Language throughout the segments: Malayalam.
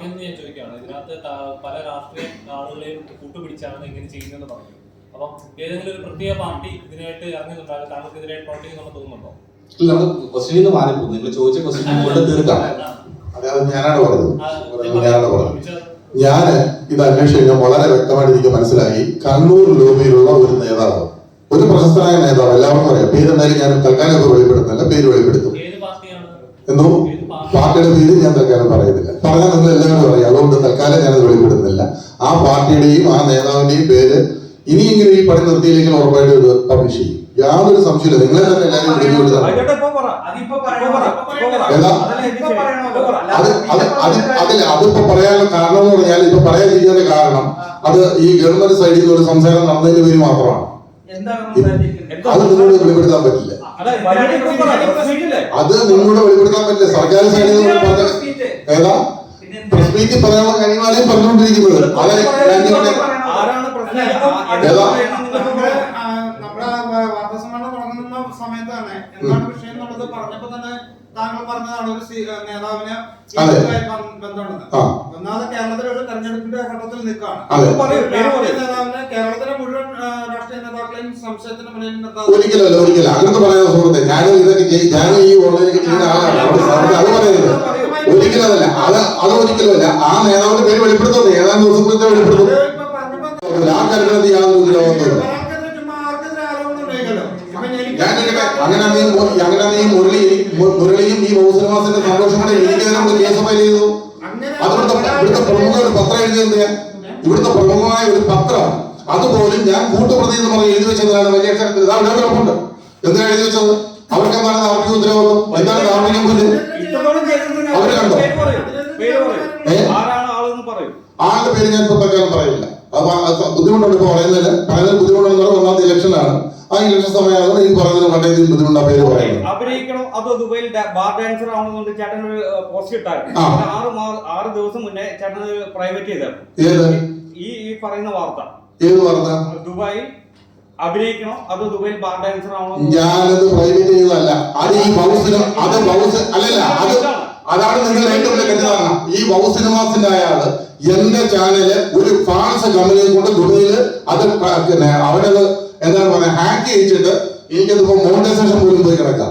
പറഞ്ഞെന്ന് ഞാൻ ചോദിക്കുകയാണ്. ഇതിനകത്ത് പല രാഷ്ട്രീയ ആളുകളെയും കൂട്ടുപിടിച്ചാണ് ഇങ്ങനെ ചെയ്യുന്നതെന്ന് പറഞ്ഞു. അപ്പം ഏതെങ്കിലും ഒരു പ്രത്യേക പാർട്ടി ഇതിനായിട്ട് ഇറങ്ങുന്നുണ്ടാകും. താങ്കൾക്കെതിരായിട്ട് എന്ന് തോന്നുന്നുണ്ടോ? ഇല്ല നമ്മൾ ക്വസ്റ്റ്യൻ നിങ്ങൾ ചോദിച്ച ക്വസ്റ്റ്യൻ കൊണ്ട് തീർക്കാം. അതായത് ഞാനാണ് പറഞ്ഞത്. ഞാനാണ് പറഞ്ഞത്. ഞാൻ ഇത് അന്വേഷിച്ച് വളരെ വ്യക്തമായിട്ട് എനിക്ക് മനസ്സിലായി. കണ്ണൂർ ലോബിയിലുള്ള ഒരു നേതാവ് ഒരു പ്രശസ്തനായ നേതാവ് എല്ലാവർക്കും അറിയാം. പേരെന്തായാലും ഞാൻ തൽക്കാലം വെളിപ്പെടുത്തുന്നില്ല. പേര് വെളിപ്പെടുത്തും. ഏത് പാർട്ടിയാണ്? എന്തോ? പാർട്ടിയുടെ പേര് ഞാൻ തൽക്കാലം പറയുന്നില്ല പറഞ്ഞാൽ നിങ്ങൾ എല്ലാവരും പറയും അതുകൊണ്ട് തൽക്കാലം ഞാനത് വെളിപ്പെടുന്നില്ല ആ പാർട്ടിയുടെയും ആ നേതാവിന്റെയും പേര് ഇനിയെങ്കിലും ഈ പണി നിർത്തിയില്ലെങ്കിൽ ഉറപ്പായിട്ട് ഇത് പബ്ലിഷ് ചെയ്യും. യാതൊരു സംശയമില്ല നിങ്ങളെ തന്നെ എല്ലാവരും ആയിക്കോട്ടെ, അതിപ്പോ. അത് അത് അത് പറയാനുള്ള കാരണം എന്ന് പറഞ്ഞാൽ ഇപ്പൊ പറയാതിരിക്കുന്നതിന്റെ കാരണം അത് ഈ ഗവൺമെന്റ് സൈഡിൽ നിന്ന് ഒരു സംസാരം നടന്നതിന്റെ പേര് മാത്രമാണ്? അത് നിങ്ങളോട് വെളിപ്പെടുത്താൻ പറ്റില്ല. അത് നിങ്ങളോട് വെളിപ്പെടുത്താൻ പറ്റില്ല. സർക്കാർ സൈഡിൽ നിന്ന് ഏതാ? പിന്നെ പ്രസ് മീറ്റിൽ പറയാനുള്ള കാര്യങ്ങളാണ് പറഞ്ഞുകൊണ്ടിരിക്കുന്നത്. അതെ ഏതാ? സമയത്താണ് എന്താണ് വിഷയം എന്നുള്ളത് പറഞ്ഞപ്പോ തന്നെ താങ്കൾ പറഞ്ഞതാണ് ഒരു നേതാവിന് ബന്ധമുണ്ടെന്ന് ഒന്നാമത് കേരളത്തിലെ ഒരു തെരഞ്ഞെടുപ്പിന്റെ ഘട്ടത്തിൽ നിൽക്കുകയാണ്. കേരളത്തിലെ മുഴുവൻ ആ, രാഷ്ട്രീയ നേതാക്കളെയും സംശയത്തിന് മുന്നിൽ നിർത്താതെ ഒരിക്കലല്ല ഒരിക്കല. അങ്ങനത്തെ പറയാൻ സുഹൃത്തെ ഞാനും ഇതൊക്കെ ഞാനും ഈ ഓൺലൈനൊക്കെ ചെയ്യുന്ന ആളാണ്. അത് പറയുന്നത് ഒരിക്കലും അതല്ല അത് അത് ഒരിക്കലും അല്ല ആ നേതാവിന്റെ പേര് വെളിപ്പെടുത്തുന്നത് ഏതാനും ദിവസത്തെ വെളിപ്പെടുത്തും. ആ കാര്യത്തിൽ യാതൊരു എനിക്ക് ഞാൻ അങ്ങനെ നീ അങ്ങനെ നീ മുരളി മുരളിയും ഈ ബഹുസിനിവാസിന്റെ സന്തോഷം എനിക്കെതിരെ നമ്മൾ കേസ് ഫയൽ ചെയ്തു. അങ്ങനെ അതിവിടുത്തെ ഇവിടുത്തെ പ്രമുഖ ഒരു പത്രം എഴുതിയത് ഇവിടുത്തെ പ്രമുഖമായ ഒരു പത്രം. അതുപോലും ഞാൻ കൂട്ടുപ്രതി എന്ന് പറഞ്ഞ് എഴുതി വെച്ചതാണ് വലിയ അക്ഷരത്തിൽ. ഇതാ ഇവിടെ കിടപ്പുണ്ട് എന്തിനാ എഴുതി വെച്ചത്? അവർക്ക് എന്താണ് ധാർമ്മിക ഉത്തരവെന്നും എന്താണ് ധാർമ്മികം ഇത്രത്തോളം അവർ കണ്ടോ? ആളുടെ പേര് ഞാൻ ഇപ്പൊ തൽക്കാലം പറയില്ല. അത് ബുദ്ധിമുട്ടുണ്ട് ഇപ്പൊ പറയുന്നത് ബുദ്ധിമുട്ടെന്ന് പറഞ്ഞാൽ ഇലക്ഷനാണ് ആ ഇലക്ഷൻ സമയമായതുകൊണ്ട് ഈ പറയുന്നതിന് വളരെ ബുദ്ധിമുട്ടാ പേര് പറയുന്നത്. അഭിനയിക്കണം. അതോ ദുബൈയിൽ ബാർ ഡാൻസർ ആവണമെന്നുണ്ട് ചേട്ടൻ ഒരു പോസ്റ്റ് ഇട്ടായിരുന്നു ആറ് ആറ് ദിവസം മുന്നേ ചേട്ടൻ പ്രൈവറ്റ് ചെയ്തായിരുന്നു. ഈ പറയുന്ന വാർത്ത. ഏത് പറഞ്ഞ ദുബായിൽ അഭിനയിക്കണോ അതോ ദുബൈയിൽ ബാർ ഡാൻസർ ആവണോ? ഞാനത് പ്രൈവറ്റ് ചെയ്തതല്ല. അത് ഈ ബൗസിനും അത് ബൗസ് അല്ലല്ല അത് അതാണ് നിങ്ങൾ ഏറ്റവും വലിയ തെറ്റിദ്ധാരണ ഈ ബൗ സിനിമാസിന്റെ അയാൾ എന്റെ ചാനൽ ഒരു ഫാൻസ് കമ്പനിയെ കൊണ്ട് ദുബൈയിൽ അത് പിന്നെ അവരത് എന്താണ് പറയുക ഹാക്ക് ചെയ്യിച്ചിട്ട് എനിക്കതിപ്പോ മോണിറ്റൈസേഷൻ പോലും പോയി കിടക്കാം.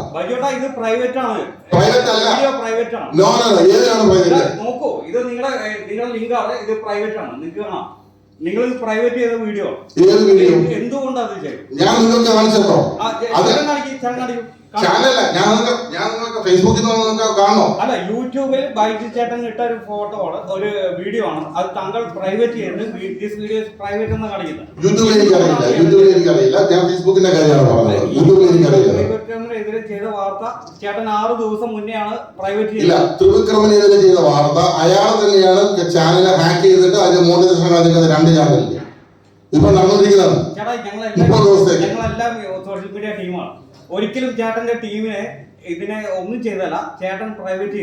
ഇത് പ്രൈവറ്റ് ആണ്. പ്രൈവറ്റ് അല്ല. പ്രൈവറ്റ് ആണ്. നോ നോ ഏതാണ് പ്രൈവറ്റ് നോക്കൂ ഇത് നിങ്ങളുടെ നിങ്ങളുടെ ലിങ്ക് ആണ്. ഇത് പ്രൈവറ്റ് ആണ്. നിങ്ങൾക്ക് കാണാം. നിങ്ങൾ പ്രൈവറ്റ് ചെയ്ത വീഡിയോ? ഏത് വീഡിയോ? എന്തുകൊണ്ട് അത് ചെയ്യും ഞാൻ നിങ്ങൾക്ക് കാണിച്ചോ അത് ചാനലല്ല ഞാൻ നിങ്ങൾക്ക് ഞാൻ നിങ്ങൾക്ക് ഫേസ്ബുക്കിൽ നിന്ന് നിങ്ങൾക്ക് കാണണോ? അല്ല യൂട്യൂബിൽ ബൈജു ചേട്ടൻ ഇട്ട ഒരു ഫോട്ടോ ആണ് ഒരു വീഡിയോ ആണ്. അത് താങ്കൾ പ്രൈവറ്റ് ചെയ്ത് ദിസ് വീഡിയോ പ്രൈവറ്റ് എന്ന് കാണിക്കുന്നത്? യൂട്യൂബിൽ എനിക്കറിയില്ല യൂട്യൂബിൽ എനിക്കറിയില്ല ഞാൻ ഫേസ്ബുക്കിന്റെ കാര്യമാണ് പറഞ്ഞത്. യൂട്യൂബിൽ എനിക്കറിയില്ല ചെയ്ത വാർത്ത ചേട്ടൻ ആറ് ദിവസം മുന്നെയാണ് പ്രൈവറ്റ് ഇല്ല ത്രിവിക്രമനെതിരെ ചെയ്ത വാർത്ത അയാൾ തന്നെയാണ് ചാനൽ ഹാക്ക് ചെയ്തിട്ട് അതിന്റെ ദിവസം കാണിക്കുന്നത് രണ്ട് ചാനലിൽ ഇപ്പൊ നടന്നുകൊണ്ടിരിക്കുന്നതാണ് ചേട്ടാ മുപ്പത് ദിവസത്തേക്ക്. ഞങ്ങളെല്ലാം സോഷ്യൽ മീഡിയ ടീമാണ് ഒരിക്കലും ചേട്ടന്റെ ടീമിനെ ഇതിനെ ഒന്നും ചെയ്തല്ല ചേട്ടൻ പ്രൈവറ്റ്?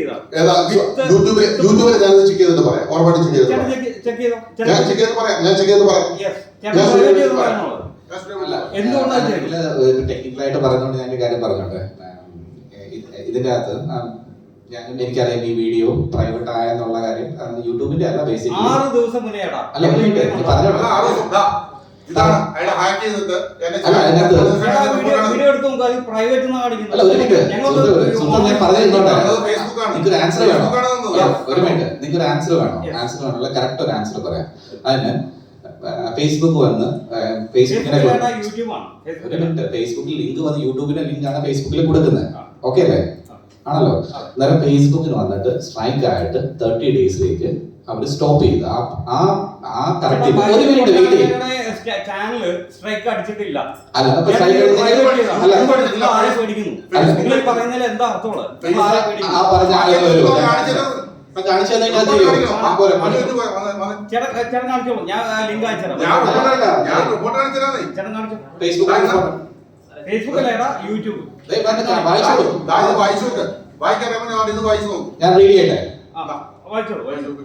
ടെക്നിക്കലായിട്ട് പറഞ്ഞുകൊണ്ട് ഞാൻ കാര്യം പറഞ്ഞോട്ടെ? ഇതിന്റെ അകത്ത് ഞാൻ എനിക്കറിയാം ഈ വീഡിയോ പ്രൈവറ്റ് ആയെന്നുള്ള കാര്യം. യൂട്യൂബിന്റെ അല്ല ബേസിക് ആറ് ദിവസം മുന്നേ അല്ല, ഒരു ഇതാണ് അയാൾ ഹാക്ക് ചെയ്തിട്ട് അല്ല, ഒരു മിനിറ്റ് സുഹൃത്ത് ഞാൻ ആൻസർ വേണം? ഒരു മിനിറ്റ് ആൻസർ വേണം? ആൻസർ വേണമല്ലോ കറക്റ്റ് ഒരു ആൻസർ പറയാം. അതിന് ഫേസ്ബുക്ക് വന്ന് ഫേസ്ബുക്കിനെ ഒരു മിനിറ്റ് ഫേസ്ബുക്കിൽ ലിങ്ക് വന്ന് യൂട്യൂബിന്റെ ലിങ്ക് ആണ് ഫേസ്ബുക്കിൽ കൊടുക്കുന്നത് ഓക്കെ അല്ലേ? ആണല്ലോ? അന്നേരം ഫേസ്ബുക്കിന് വന്നിട്ട് സ്ട്രൈക്ക് ആയിട്ട് തേർട്ടി ഡേയ്സിലേക്ക് അവർ സ്റ്റോപ്പ് ചെയ്ത്. ആ ആ ആ കറക്റ്റ് ഒരു മിനിറ്റ് വെയിറ്റ് ചെയ്യും. ചാനൽ സ്ട്രൈക്ക് അടിച്ചിട്ടില്ല. ആരെ പേടിക്കുന്നു. നിങ്ങൾ ഈ പറയുന്നതിൽ എന്താ അർത്ഥമുള്ളത്. ചേട്ടൻ കാണിച്ചോളൂ ഞാൻ ലിങ്ക് അയച്ചുതരാം. ചേട്ടൻ കാണിച്ചു? ഫേസ്ബുക്കിൽ ഫേസ്ബുക്കിലേടാ യൂട്യൂബ് വായിച്ചു വായിക്കാൻ ഞാൻ ഇത് വായിച്ചു ഞാൻ റീഡ് ചെയ്യട്ടെ? ആ വായിച്ചോളൂ വായിച്ചോളൂ.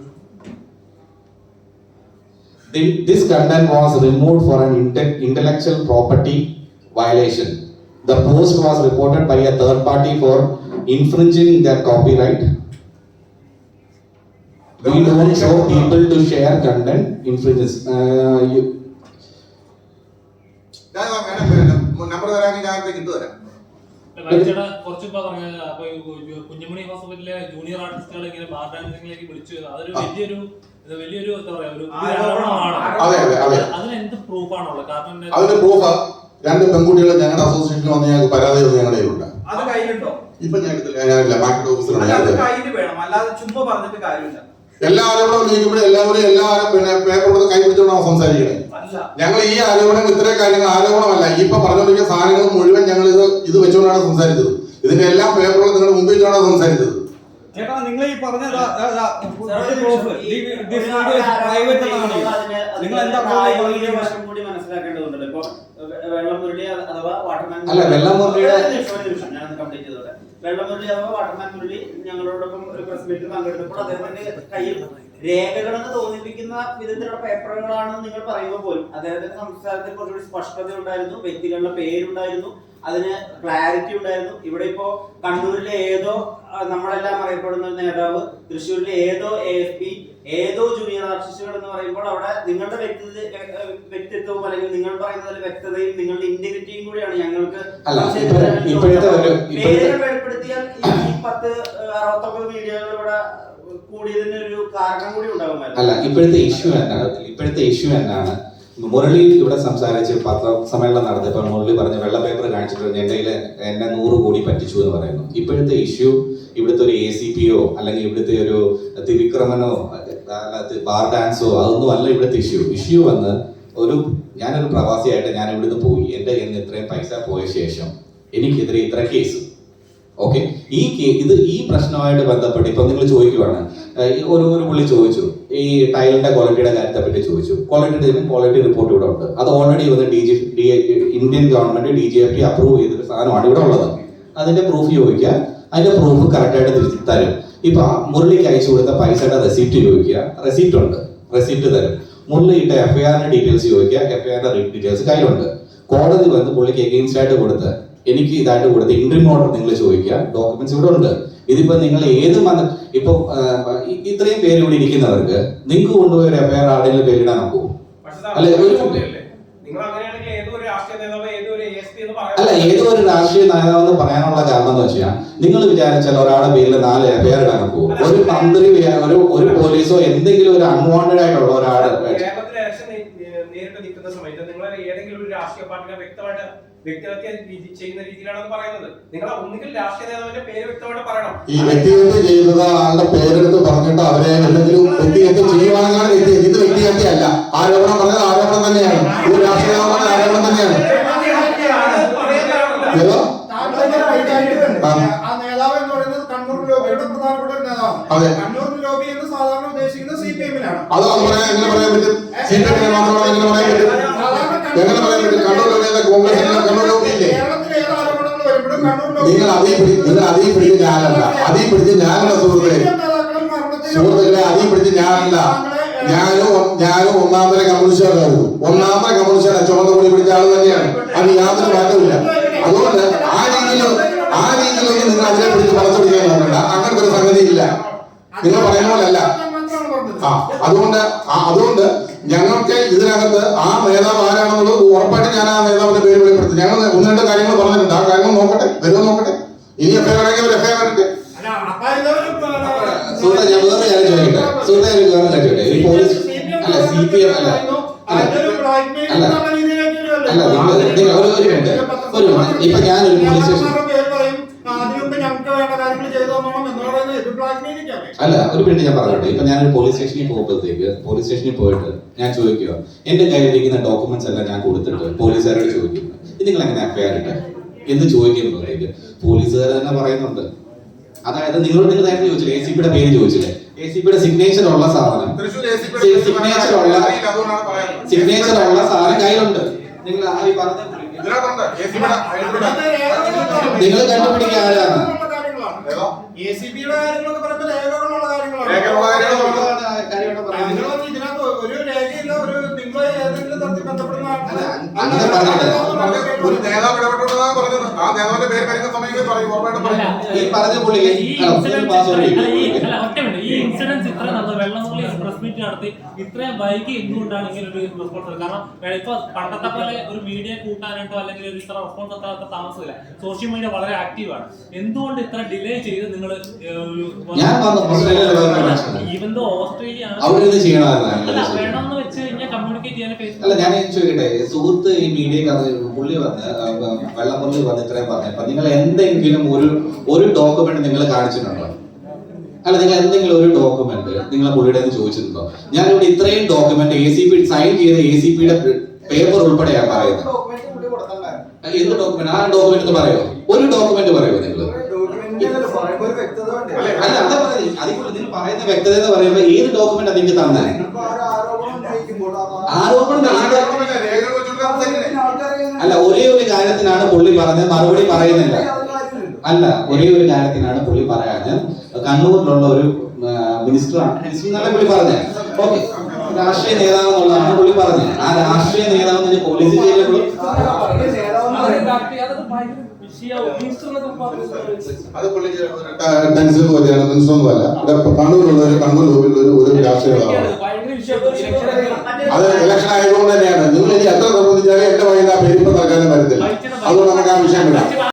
This content was removed for an intellectual property violation. The post was reported by a third party for infringing their copyright. We don't show people to share content infringes. Uh, you, number തരാമെങ്കിൽ ഞാൻ ഇട്ട് തരാം വൈദ്യയുടെ കുറച്ച് മുമ്പ് പറഞ്ഞ കുഞ്ഞുമണി ഹോസ്പിറ്റലിലെ ജൂനിയർ ആർട്ടിസ്റ്റുകളെ ഇങ്ങനെ ബാർ ഡാൻസിംഗിലേക്ക് വിളിച്ചു അതൊരു വലിയൊരു ഇത് വലിയൊരു എന്താ പറയാ ഒരു ആരോപണമാണ്. അതെ അതെ അതെ അതിന് എന്ത് പ്രൂഫാണുള്ളത്? കാരണം എന്താ- അതിന്റെ പ്രൂഫ് രണ്ട് പെൺകുട്ടികളെ ഞങ്ങളുടെ അസോസിയേഷനിൽ വന്ന് ഞങ്ങൾക്ക് പരാതി ഞങ്ങളുടെ കയ്യിലുണ്ട്. അത് കയ്യിലുണ്ടോ? ഇപ്പൊ ഞാൻ എടുത്തില്ല ഞാനില്ല മാർക്കറ്റ് കയ്യിൽ വേണം. അല്ലാതെ ചുമ്മാ പറഞ്ഞിട്ട് കാര്യമില്ല. എല്ലാ ആരോപണവും ഉന്നയിക്കുമ്പോഴും എല്ലാവരും എല്ലാ പിന്നെ പേപ്പർ കൊടുത്ത് കൈ സംസാരിക്കുന്നത് സംസാരിക്കണേ. ഞങ്ങൾ ഈ ആരോപണം ഇത്രയും കാര്യങ്ങൾ ആരോപണമല്ല. ഇപ്പൊ പറഞ്ഞുകൊണ്ടിരിക്കുന്ന സാധനങ്ങൾ മുഴുവൻ ഞങ്ങൾ ഇത് ഇത് വെച്ചുകൊണ്ടാണ് സംസാരിച്ചത്. ഇതിന്റെ എല്ലാ പേപ്പറുകളും നിങ്ങളുടെ മുമ്പിൽ വെച്ചുകൊണ്ടാണ് സംസാരിച്ചത്. ചേട്ടാ നിങ്ങൾ ഈ പറഞ്ഞ പ്രൂഫ് പ്രൈവറ്റ് നിങ്ങൾ എന്താ കൂടി മനസ്സിലാക്കേണ്ടതുണ്ടല്ലോ. ഇപ്പൊ വാട്ടർമാൻ അല്ല, കംപ്ലീറ്റ് ചെയ്തോട്ടെ. അഥവാ വാട്ടർമാൻ മുരളി ഞങ്ങളോടൊപ്പം ഒരു പ്രസ് മീറ്റിൽ പങ്കെടുത്തപ്പോൾ അദ്ദേഹത്തിന്റെ കയ്യിൽ രേഖകളെന്ന് തോന്നിപ്പിക്കുന്ന വിധത്തിലുള്ള പേപ്പറുകളാണെന്ന് നിങ്ങൾ പറയുമ്പോൾ പോലും അദ്ദേഹത്തിന്റെ സംസ്കാരത്തിൽ കുറച്ചുകൂടി സ്പഷ്ടത ഉണ്ടായിരുന്നു വ്യക്തികളുടെ പേരുണ്ടായിരുന്നു അതിന് ക്ലാരിറ്റി ഉണ്ടായിരുന്നു. ഇവിടെ ഇപ്പോ കണ്ണൂരിലെ ഏതോ നമ്മളെല്ലാം അറിയപ്പെടുന്ന ഒരു നേതാവ് തൃശ്ശൂരിലെ ഏതോ എ എഫ് പി ഏതോ ജൂനിയർ ആർട്ടിസ്റ്റുകൾ എന്ന് പറയുമ്പോൾ അവിടെ നിങ്ങളുടെ വ്യക്തി വ്യക്തിത്വവും അല്ലെങ്കിൽ നിങ്ങൾ പറയുന്നതിൽ വ്യക്തതയും നിങ്ങളുടെ ഇന്റഗ്രിറ്റിയും കൂടിയാണ് ഞങ്ങൾക്ക് പേരുകൾ വെളിപ്പെടുത്തിയാൽ ഈ പത്ത് അറുപത്തൊമ്പത് മീഡിയകൾ ഇവിടെ അല്ല ഇപ്പോഴത്തെ ഇഷ്യൂ എന്താണ്? ഇപ്പോഴത്തെ ഇഷ്യൂ എന്താണ്? മുരളി ഇവിടെ സംസാരിച്ച് പത്ര സമ്മേളനം നടത്തിയപ്പോൾ മുരളി പറഞ്ഞ വെള്ള പേപ്പർ കാണിച്ചിട്ട് എന്റെ കയ്യിൽ എന്നെ നൂറ് കോടി പറ്റിച്ചു എന്ന് പറയുന്നു. ഇപ്പോഴത്തെ ഇഷ്യൂ ഇവിടുത്തെ ഒരു എ സി പിയോ അല്ലെങ്കിൽ ഇവിടുത്തെ ഒരു തിരുവിക്രമനോ അല്ലാത്ത ബാർ ഡാൻസോ അതൊന്നും അല്ല ഇവിടുത്തെ ഇഷ്യൂ ഇഷ്യൂ വന്ന് ഒരു ഞാനൊരു പ്രവാസിയായിട്ട് ഞാൻ ഇവിടുന്ന് പോയി. എന്റെ കയ്യിൽ നിന്ന് ഇത്രയും പൈസ പോയ ശേഷം എനിക്കെതിരെ ഇത്ര കേസ് ഓക്കെ ഈ ഇത് ഈ പ്രശ്നമായിട്ട് ബന്ധപ്പെട്ട് ഇപ്പൊ നിങ്ങൾ ചോദിക്കുവാണ് ഒരു ഒരു പുള്ളി ചോദിച്ചു. ഈ ടൈലിന്റെ ക്വാളിറ്റിയുടെ കാര്യത്തെ പറ്റി ചോദിച്ചു. ക്വാളിറ്റി ക്വാളിറ്റി റിപ്പോർട്ട് ഇവിടെ ഉണ്ട്. അത് ഓൾറെഡി വന്ന് D G D Indian government D G F T approve ചെയ്തൊരു സാധനമാണ് ഇവിടെ ഉള്ളത്. അതിന്റെ പ്രൂഫ് ചോദിക്കുക. അതിന്റെ പ്രൂഫ് കറക്റ്റായിട്ട് തിരിച്ച് തരും. ഇപ്പൊ മുരളിക്ക് അയച്ചു കൊടുത്ത പൈസയുടെ റെസിപ്റ്റ് ചോദിക്കുക. റെസിപ്റ്റ് ഉണ്ട്. റെസിപ്റ്റ് തരും. മുരളി ഇട്ട എഫ്ഐആറിന്റെ ഡീറ്റെയിൽസ് ചോദിക്കുക. എഫ്ഐആറിന്റെ ഡീറ്റെയിൽസ് കയ്യിലുണ്ട്. കോടതി വന്ന് പുള്ളിക്ക് എഗെയിൻസ്റ്റ് ആയിട്ട് കൊടുത്ത് എനിക്ക് ഇതായിട്ട് കൊടുത്ത് ഇൻട്രീം ഓർഡർ നിങ്ങൾ ചോദിക്കുക. ഡോക്യുമെന്റ്സ് ഇവിടെ ഉണ്ട്. ഇതിപ്പോ നിങ്ങൾ ഏത് മത ഇപ്പൊ ഇത്രയും പേര് ഇവിടെ ഇരിക്കുന്നവർക്ക് നിങ്ങൾക്ക് കൊണ്ടുപോയി ഒരു എഫ് ഐ ആർ ആരുടെയും പേരിടാൻ നോക്കൂ. അല്ലെ അല്ല, ഏതൊരു ഒരു- രാഷ്ട്രീയ അല്ല ഏതോ ഒരു നേതാവെന്ന് പറയാനുള്ള കാരണം എന്ന് വെച്ചാൽ നിങ്ങൾ വിചാരിച്ചാൽ ഒരാളെ പേരിൽ നാല് എഫ് ഐ ആർ ഇടാൻ പോകും ഒരു മന്ത്രി ഒരു ഒരു പോലീസോ എന്തെങ്കിലും ഒരു അൺവാണ്ടഡ് ആയിട്ടുള്ള ഒരാൾ കേരളത്തിലെ ഇലക്ഷൻ നേ- നേരിട്ട് നിൽക്കുന്ന സമയത്ത് നിങ്ങൾ ഏതെങ്കിലും ഒരു രാഷ്ട്രീയ പാർട്ടിയുടെ വ്യക്തമായിട്ട് വ്യക്തിഹത്യ ചെയ്യുന്ന പറയുന്നത്. നിങ്ങൾ ഒന്നുകിൽ രാഷ്ട്രീയ നേതാവിന്റെ പേര് വ്യക്തമായിട്ട് പറയണം. ഈ വ്യക്തിഹത്യ ആളുടെ പേരെടുത്ത് പറഞ്ഞിട്ട് അവരെ എന്തെങ്കിലും വ്യക്തിഹത്യ ചെയ്യുവാനാണ് ഇത് വ്യക്തിഹത്യ അല്ല. ആരോപണം പറഞ്ഞത് ആരോപണം തന്നെയാണ്. ഇത് രാഷ്ട്രീയ ആരോപണം തന്നെയാണ്. അതെ. കണ്ണൂർ ലോബി എന്ന് സാധാരണ ഉദ്ദേശിക്കുന്നത് സി പി എമ്മിനാണ് അത് അത് പറയാൻ എങ്ങനെ പറയാൻ പറ്റും? സി പി എമ്മിനെ മാത്രമാണ് എങ്ങനെ പറയാൻ പറ്റും? നിങ്ങൾ അതിൽ നിങ്ങൾ അതിൽ പിടിച്ച് ഞാനല്ല. അതിൽ പിടിച്ച് ഞാനല്ല സുഹൃത്തെ സുഹൃത്തുക്കളെ അതിൽ പിടിച്ച് ഞാനല്ല. ഞാനും ഞാനും ഒന്നാമതര കമ്മ്യൂണിസ്റ്റുകാരായിരുന്നു ഒന്നാമതര കമ്മ്യൂണിസ്റ്റുകാരെ ചുമന്ന കൂടി പിടിച്ച ആൾ തന്നെയാണ്. അത് യാതൊരു മാറ്റമില്ല അതുകൊണ്ട് ആ രീതിയിൽ ആ രീതിയിലൊന്നും നിങ്ങൾ അതിനെ പിടിച്ച് പറഞ്ഞുപിടിക്കാൻ നോക്കണ്ട. അങ്ങനത്തെ ഒരു സംഗതി ഇല്ല നിങ്ങൾ പറയുന്ന പോലെ അല്ല ആ അതുകൊണ്ട് അതുകൊണ്ട് ഞങ്ങൾക്ക് ഇതിനകത്ത് ആ നേതാവ് ആരാണെന്നുള്ളത് ഉറപ്പായിട്ട് ഞാൻ ആ നേതാവിന്റെ പേര് വെളിപ്പെടുത്തി. ഞങ്ങൾ ഒന്ന് രണ്ട് കാര്യങ്ങൾ പറഞ്ഞിട്ടുണ്ട്. ആ കാര്യങ്ങൾ നോക്കട്ടെ. വരുമോ നോക്കട്ടെ. ഇനി എഫ് ഐ ആണെങ്കിൽ ഒരു എഫ് ഐ ഇതൊരു സുഹൃത്തെ ഞാൻ വേറെ ഞാൻ ചോദിക്കട്ടെ. സുഹൃത്തെ ഒരു വേറെ ഞാൻ ചോദിക്കട്ടെ. ഈ പോലീസ് അല്ല സി പി എം അല്ല. അല്ല. അല്ല, നിങ്ങൾ- ഒരു- ഒരു മിനിറ്റ്. ഒരു ഇപ്പൊ ഞാനൊരു പോലീസ് സ്റ്റേഷൻ- ഞങ്ങൾക്ക് വേണ്ട കാര്യങ്ങൾ ചെയ്തു അല്ല ഒരു മിനിറ്റ് ഞാൻ പറഞ്ഞോട്ടെ. ഇപ്പൊ ഞാൻ പോലീസ് സ്റ്റേഷനിൽ പോകുമ്പോഴത്തേക്ക് പോലീസ് സ്റ്റേഷനിൽ പോയിട്ട് ഞാൻ ചോദിക്കുക എന്റെ കയ്യിലിരിക്കുന്ന ഡോക്യുമെന്റ്സ് എല്ലാം ഞാൻ കൊടുത്തിട്ട് പോലീസുകാരോട് ചോദിക്കുന്നു. ഇത് നിങ്ങൾ എങ്ങനെ എന്ന് ഇട്ടെ എന്ന് ചോദിക്കുമ്പോഴത്തേക്ക് പോലീസുകാർ തന്നെ പറയുന്നുണ്ട്. അതായത് നിങ്ങളോട് നിങ്ങൾ നേരത്തെ ചോദിച്ചില്ലേ? എ സി പിയുടെ പേര് ചോദിച്ചില്ലേ? എ സി പിയുടെ സിഗ്നേച്ചർ ഉള്ള സാധനം. സിഗ്നേച്ചർ ഉള്ള സിഗ്നേച്ചർ ഉള്ള സാധനം കയ്യിലുണ്ട്. നിങ്ങൾ ആ പറഞ്ഞു പറഞ്ഞ നിങ്ങൾ കണ്ടുപിടിക്കുക ആരാണ്? എ സി ബിയുടെ കാര്യങ്ങളൊക്കെ പറയുമ്പോൾ രേഖകളുള്ള കാര്യങ്ങളാണ്. പറയുന്നത്. നിങ്ങളൊന്നും ഇതിനകത്ത് ഒരു രേഖയില്ല ഒരു നിങ്ങൾ ഏതെങ്കിലും തരത്തിൽ ബന്ധപ്പെടുന്ന ഒരു നേതാവ് ഇടപെട്ടുള്ളതാണ് പറഞ്ഞത്. ആ നേതാവിന്റെ പേര് വരുന്ന സമയത്ത് പറയും ഉറപ്പായിട്ടും പറയും. ഈ പറഞ്ഞ പുള്ളി ഇൻസിഡൻസ് ഇത്ര നടന്നു വെള്ളമുള്ളി പ്രസ് മീറ്റ് നടത്തി ഇത്രയും വൈകി എന്തുകൊണ്ടാണ് ഇങ്ങനെ ഒരു റെസ്പോൺസ് കാരണം ഇപ്പൊ പണ്ടത്തെ പോലെ ഒരു മീഡിയ കൂട്ടാനായിട്ടോ അല്ലെങ്കിൽ ഒരു ഇത്ര റെസ്പോൺസ് എത്താത്ത താമസമില്ല. സോഷ്യൽ മീഡിയ വളരെ ആക്റ്റീവാണ് എന്തുകൊണ്ട് ഇത്ര ഡിലേ ചെയ്ത് നിങ്ങൾ. ഈവൻ ദോ ഓസ്ട്രേലിയ ആണ്. വേണമെന്ന് വെച്ച് കഴിഞ്ഞാൽ കമ്മ്യൂണിക്കേറ്റ് ചെയ്യാൻ അല്ല ഞാൻ ചോദിക്കട്ടെ സുഹൃത്ത് ഈ മീഡിയ പുള്ളി വന്ന് വെള്ളം പുള്ളി വന്ന് ഇത്രയും പറഞ്ഞപ്പോ നിങ്ങൾ എന്തെങ്കിലും ഒരു ഒരു ഡോക്യുമെന്റ് നിങ്ങൾ കാണിച്ചിട്ടുണ്ടോ? അല്ല നിങ്ങൾ എന്തെങ്കിലും ഒരു ഡോക്യുമെന്റ് നിങ്ങൾ പുള്ളിയുടെ ചോദിച്ചിട്ടുണ്ടോ? ഞാൻ ഇവിടെ ഇത്രയും document A C P sign ചെയ്ത എ സി പിയുടെ പേപ്പർ ഉൾപ്പെടെയാണ് പറയുന്നത്. എന്ത് ഡോക്യുമെന്റ് ആ ഡോക്യുമെന്റ് പറയോ ഒരു ഡോക്യുമെന്റ് പറയോ നിങ്ങൾ അല്ല അതാ പറയുന്നത്? അതിൽ നിങ്ങൾ പറയുന്ന വ്യക്തത എന്ന് പറയുമ്പോൾ ഏത് ഡോക്യുമെന്റ് നിങ്ങൾക്ക് തന്നെ ആരോപണം അല്ല ഒരേ ഒരു കാര്യത്തിനാണ് പുള്ളി പറഞ്ഞത്. മറുപടി പറയുന്നില്ല. അല്ല ഒരേ ഒരു കാര്യത്തിനാണ് പുള്ളി പറയാഞ്ഞ് കണ്ണൂരിലുള്ള ഒരു മിനിസ്റ്ററാണ്. മിനിസ്റ്റർ എന്നല്ല പുള്ളി പറഞ്ഞത് ഓക്കെ. രാഷ്ട്രീയ നേതാവ് എന്നുള്ളതാണ് പുള്ളി പറഞ്ഞത് ആ രാഷ്ട്രീയ നേതാവ് എന്ന് പോലീസ് ജയിലിൽ കണ്ണൂരുള്ള ഒരു കണ്ണൂർ ഒരു രാഷ്ട്രീയ അത് ഇലക്ഷൻ ആയതുകൊണ്ട് തന്നെയാണ്. നിങ്ങൾ ഇനി എത്ര നിർബന്ധിച്ചാലും എന്റെ വഴിയിൽ ആ പെരുപ്പം നൽകാനും വരത്തില്ല. അതുകൊണ്ട് നമുക്ക് ആ വിഷയം വിടാം.